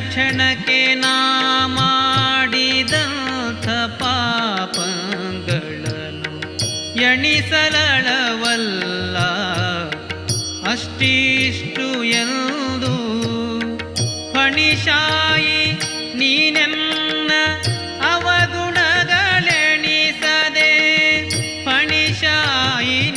ಕ್ಷಣಕ್ಕೆ ನಾ ಮಾಡಿದ ಪಾಪಗಳನ್ನು ಎಣಿಸಲಳವಲ್ಲ. ಅಷ್ಟಿಷ್ಟು ಎಂದು ಫಣಿಶಾಯಿ ನೀನೆನ್ನ ಅವಗುಣಗಳೆಣಿಸದೆ ಫಣಿಶಾಯಿ